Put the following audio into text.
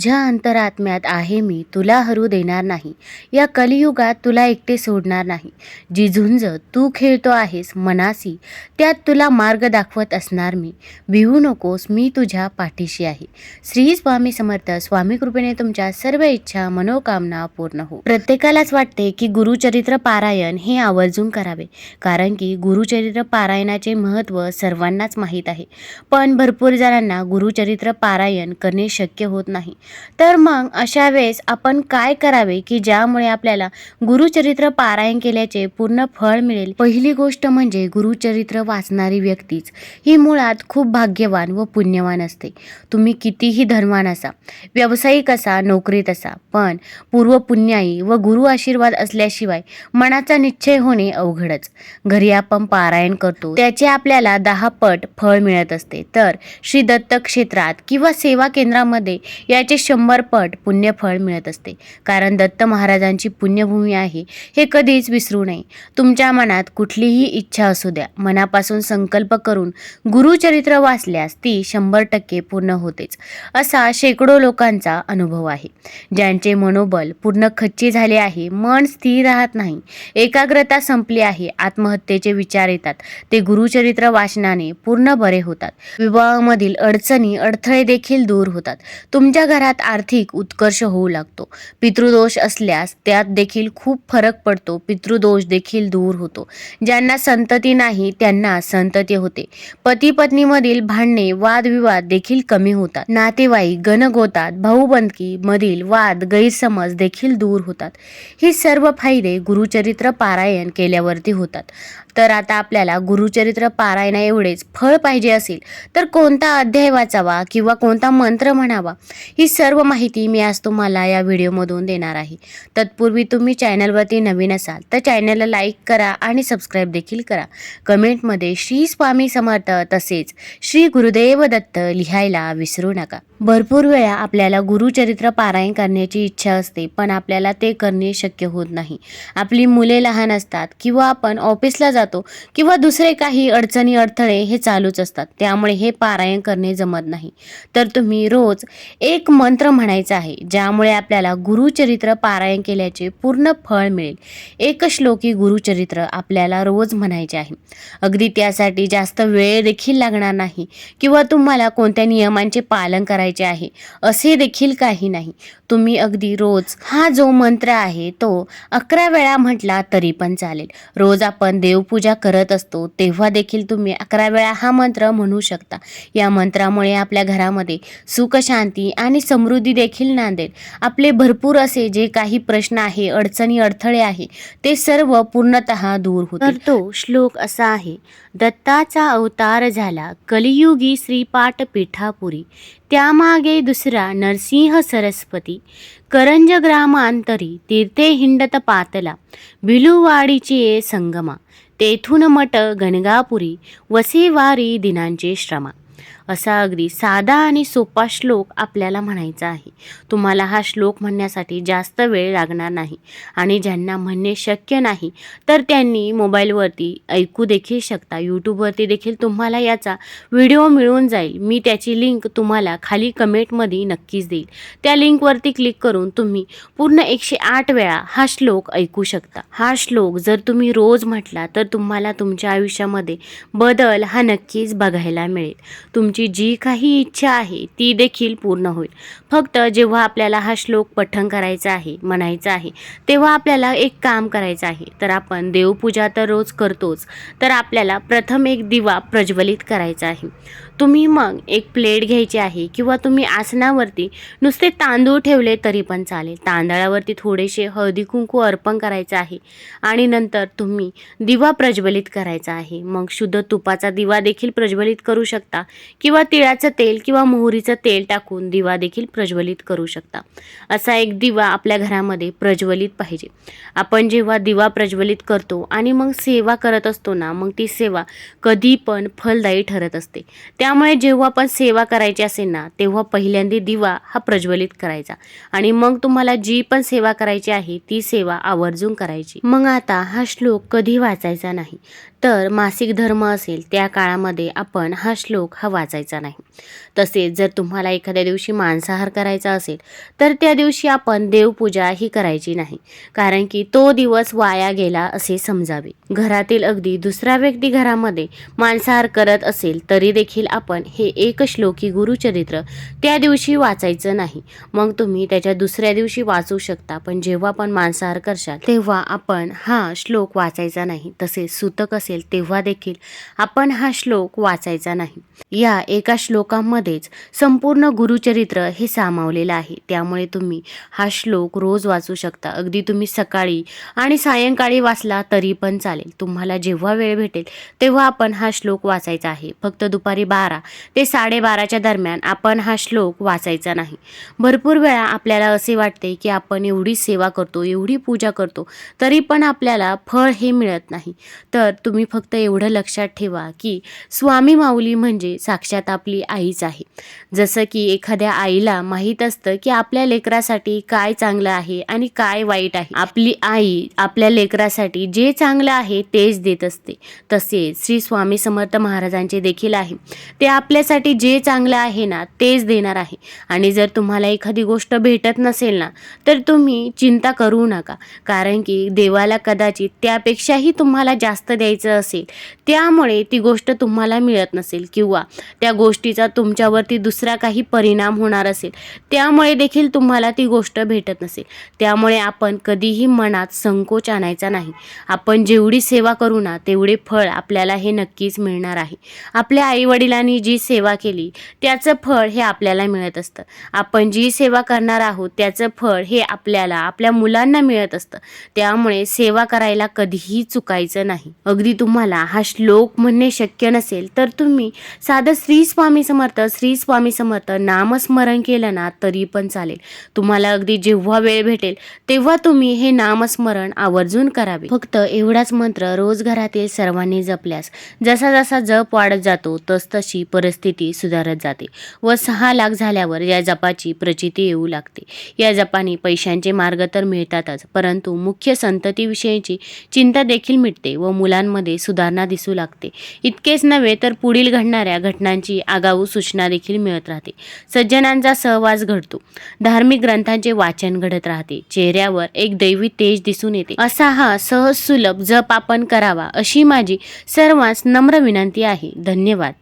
ज्या अंतरात्म्यात आहे मी तुला हरू देणार नाही. या कलियुगात तुला एकटे सोडणार नाही. जी झुंज तू खेळतो आहेस मनासी त्यात तुला मार्ग दाखवत असणार मी. भिवू नकोस मी तुझ्या पाठीशी आहे. श्री स्वामी समर्थ स्वामी कृपेने तुमच्या सर्व इच्छा मनोकामना पूर्ण हो. प्रत्येकालाच वाटते की गुरुचरित्र पारायण हे आवर्जून करावे. कारण की गुरुचरित्र पारायणाचे महत्त्व सर्वांनाच माहीत आहे. पण भरपूर जणांना गुरुचरित्र पारायण करणे शक्य होत नाही. तर मग अशा वेळेस आपण काय करावे की ज्यामुळे आपल्याला गुरुचरित्र पारायण केल्याचे पूर्ण फळ मिळेल? पहिली गोष्ट म्हणजे गुरुचरित्र वाचणारी व्यक्तीच. ही मुळात खूप भाग्यवान व पुण्यवान असते. तुम्ही कितीही धर्मान असा व्यावसायिक असा नोकरीत असा पण पूर्व पुण्याई व गुरु आशीर्वाद असल्याशिवाय मनाचा निश्चय होणे अवघडच. घरी आपण पारायण करतो त्याचे आपल्याला दहा पट फळ मिळत असते. तर श्री दत्त क्षेत्रात किंवा सेवा केंद्रामध्ये याचे शंभर पट पुण्यफळ मिळत असते. कारण दत्त महाराजांची पुण्यभूमी आहे हे कधीच विसरू नये. तुमच्या मनात कुठलीही इच्छा असू द्या. मनापासून संकल्प करून गुरुचरित्र वाचल्यास ती शंभर टक्के पूर्ण होतेच असा शेकडो लोकांचा अनुभव आहे. ज्यांचे मनोबल पूर्ण खच्ची झाले आहे मन स्थिर राहत नाही एकाग्रता संपली आहे आत्महत्येचे विचार येतात. ते गुरुचरित्र वाचनाने पूर्ण बरे होतात. विवाहामधील अडचणी अडथळे देखील दूर होतात. तुमच्या घरात आर्थिक उत्कर्ष होऊ लागतो. पितृदोष असल्यास त्यात देखील खूप फरक पडतो. पितृदोष देखील दूर होतो. ज्यांना संतती नाही त्यांना संतती होते. पती पत्नीमधील भांडणे वादविवाद देखील कमी होतात. नातेवाईक गणगोतात भाऊबंदकी मधील वाद गैरसमज देखील दूर होतात. ही सर्व फायदे गुरुचरित्र पारायण केल्यावरती होतात. तर आता आपल्याला गुरुचरित्र पारायणा एवढेच फळ पाहिजे असेल तर कोणता अध्याय वाचावा किंवा कोणता मंत्र म्हणावा ही सर्व माहिती मी आज तुम्हाला या व्हिडिओमधून देणार आहे. तत्पूर्वी तुम्ही चॅनलवरती नवीन असाल तर चॅनलला लाईक करा आणि सबस्क्राईब देखील करा. कमेंटमध्ये श्री स्वामी समर्थ तसेच श्री गुरुदेव दत्त लिहायला विसरू नका. भरपूर वेळा आपल्याला गुरुचरित्र पारायण करण्याची इच्छा असते पण आपल्याला ते करणे शक्य होत नाही. आपली मुले लहान असतात किंवा आपण ऑफिसला जातो किंवा दुसरे काही अडचणी अडथळे हे चालूच असतात. त्यामुळे हे पारायण करणे जमत नाही. तर तुम्ही रोज एक मंत्र म्हणायचा आहे ज्यामुळे आपल्याला गुरुचरित्र पारायण केल्याचे पूर्ण फळ मिळेल. एक श्लोकी गुरुचरित्र आपल्याला रोज म्हणायचे आहे. अगदी त्यासाठी जास्त वेळ देखील लागणार नाही किंवा तुम्हाला कोणत्या नियमांचे पालन करायचे आहे. असे देखील काही नाही. तुम्ही अगदी रोज हा जो मंत्र आहे तो अकरा वेळा म्हटला तरी पण चालेल. रोज आपण देवपूजा करत असतो तेव्हा देखील तुम्ही अकरा वेळा हा मंत्र म्हणू शकता. या मंत्रामुळे आपल्या घरामध्ये सुख शांती आणि समृद्धी देखील नांदेल. आपले भरपूर असे जे काही प्रश्न आहे अडचणी अडथळे आहे ते सर्व पूर्णतः दूर होते तर तो श्लोक असा आहे. दत्ताचा अवतार झाला कलियुगी श्रीपाठ पीठापुरी त्यामागे दुसरा नरसिंह सरस्वती. करंज ग्रामांतरी तीर्थे हिंडत पातला. भिलुवाडीची संगमा. तेथून मठ गणगापुरी वसेवारी दिनांचे श्रमा. असा अगदी साधा आणि सोपा श्लोक आपल्याला म्हणायचा आहे. तुम्हाला हा श्लोक म्हणण्यासाठी जास्त वेळ लागणार नाही. आणि ज्यांना म्हणणे शक्य नाही तर त्यांनी मोबाईलवरती ऐकू देखील शकता. यूट्यूबवरती देखील तुम्हाला याचा व्हिडिओ मिळून जाईल. मी त्याची लिंक तुम्हाला खाली कमेंटमध्ये नक्कीच देईल. त्या लिंकवरती क्लिक करून तुम्ही पूर्ण एकशे आठ वेळा हा श्लोक ऐकू शकता. हा श्लोक जर तुम्ही रोज म्हटला तर तुम्हाला तुमच्या आयुष्यामध्ये बदल हा नक्कीच बघायला मिळेल. तुमची जी काही इच्छा आहे ती देखील पूर्ण होईल. फक्त जेव्हा आपल्याला हा श्लोक पठण करायचा आहे म्हणायचा आहे तेव्हा आपल्याला एक काम करायचं आहे. तर आपण देवपूजा तर रोज करतोच तर आपल्याला प्रथम एक दिवा प्रज्वलित करायचा आहे. तुम्ही मग एक प्लेट घ्यायची आहे किंवा तुम्ही आसनावरती नुसते तांदूळ ठेवले तरी पण चालेल. तांदळावरती थोडेसे हळदी कुंकू अर्पण करायचं आहे आणि नंतर तुम्ही दिवा प्रज्वलित करायचा आहे. मग शुद्ध तुपाचा दिवा देखील प्रज्वलित करू शकता किंवा तिळाचं तेल किंवा मोहरीचं तेल टाकून दिवा देखील प्रज्वलित करू शकता. असा एक दिवा आपल्या घरामध्ये प्रज्वलित पाहिजे. आपण जेव्हा दिवा प्रज्वलित करतो आणि मग सेवा करत असतो ना मग ती सेवा कधी पण फलदायी ठरत असते. त्या त्यामुळे जेव्हा पण सेवा करायची असेल ना तेव्हा पहिल्यांदा दिवा हा प्रज्वलित करायचा. आणि मग तुम्हाला जी पण सेवा करायची आहे ती सेवा आवर्जून करायची. मग आता हा श्लोक कधी वाचायचा नाही. तर मासिक धर्म असेल त्या काळामध्ये आपण हा श्लोक हा वाचायचा नाही. तसेच जर तुम्हाला एखाद्या दिवशी मांसाहार करायचा असेल तर त्या दिवशी आपण देवपूजा ही करायची नाही. कारण की तो दिवस वाया गेला असे समजावे. घरातील अगदी दुसरा व्यक्ती घरामध्ये मांसाहार करत असेल तरी देखील आपण हे एक श्लोकी गुरुचरित्र त्या दिवशी वाचायचं नाही. मग तुम्ही त्याच्या दुसऱ्या दिवशी वाचू शकता पण जेव्हा आपण मांसाहार करशाल तेव्हा आपण हा श्लोक वाचायचा नाही. तसेच सुतक असेल तेव्हा देखील आपण हा श्लोक वाचायचा नाही. या एका श्लोक श्लोकांमध्येच संपूर्ण गुरुचरित्र हे सामावलेलं आहे. त्यामुळे तुम्ही हा श्लोक रोज वाचू शकता. अगदी तुम्ही सकाळी आणि सायंकाळी वाचला तरी पण चालेल. तुम्हाला जेव्हा वेळ भेटेल तेव्हा आपण हा श्लोक वाचायचा आहे. फक्त दुपारी बारा ते साडेबाराच्या दरम्यान आपण हा श्लोक वाचायचा नाही. भरपूर वेळा आपल्याला असे वाटते की आपण एवढी सेवा करतो एवढी पूजा करतो तरी पण आपल्याला फळ हे मिळत नाही. तर तुम्ही फक्त एवढं लक्षात ठेवा की स्वामी माऊली म्हणजे साक्षात आपली आईच आहे. जसं की एखाद्या आईला माहीत असतं की आपल्या लेकरासाठी काय चांगलं आहे आणि काय वाईट आहे. आपली आई आपल्या लेकरासाठी जे चांगलं आहे तेच देत असते. तसेच श्री स्वामी समर्थ महाराजांचे देखील आहे. ते आपल्यासाठी जे चांगलं आहे ना तेच देणार आहे. आणि जर तुम्हाला एखादी गोष्ट भेटत नसेल ना तर तुम्ही चिंता करू नका. कारण की देवाला कदाचित त्यापेक्षाही तुम्हाला जास्त द्यायचं असेल त्यामुळे ती गोष्ट तुम्हाला मिळत नसेल. किंवा त्या गोष्टीचा तुमच्यावरती दुसरा काही परिणाम होणार असेल त्यामुळे देखील तुम्हाला ती गोष्ट भेटत नसेल. त्यामुळे आपण कधीही मनात संकोच आणायचा नाही. आपण जेवढी सेवा करू ना तेवढे फळ आपल्याला हे नक्कीच मिळणार आहे. आपल्या आईवडिलांनी जी सेवा केली त्याचं फळ हे आपल्याला मिळत असतं. आपण जी सेवा करणार आहोत त्याचं फळ हे आपल्याला आपल्या मुलांना मिळत असतं. त्यामुळे सेवा करायला कधीही चुकायचं नाही. अगदी तुम्हाला हा श्लोक म्हणणे शक्य नसेल तर तुम्ही साधं श्री स्वामी समर्थ श्री स्वामी समर्थ नामस्मरण केलं ना तरी पण चालेल. तुम्हाला अगदी जेव्हा वेळ भेटेल तेव्हा तुम्ही हे नामस्मरण आवर्जून करावे. फक्त एवढाच मंत्र रोज घरातील सर्वांनी जपल्यास जसा जसा जप वाढत जातो तस तशी परिस्थिती सुधारत जाते व सहा लाख झाल्यावर या जपाची प्रचिती येऊ लागते. या जपाने पैशांचे मार्ग तर मिळतातच परंतु मुख्य संततीविषयीची चिंता देखील मिटते व मुलांमध्ये सुधारणा दिसू लागते. इतकेच नव्हे तर पुढील घडणाऱ्या घटनांची आगाऊ सूचना देखील मिळत राहते. सज्जनांचा सहवास घडतो. धार्मिक ग्रंथांचे वाचन घडत राहते. चेहऱ्यावर एक दैवी तेज दिसून येते. असा हा सहज सुलभ जप आपण करावा अशी माझी सर्वांस नम्र विनंती आहे. धन्यवाद.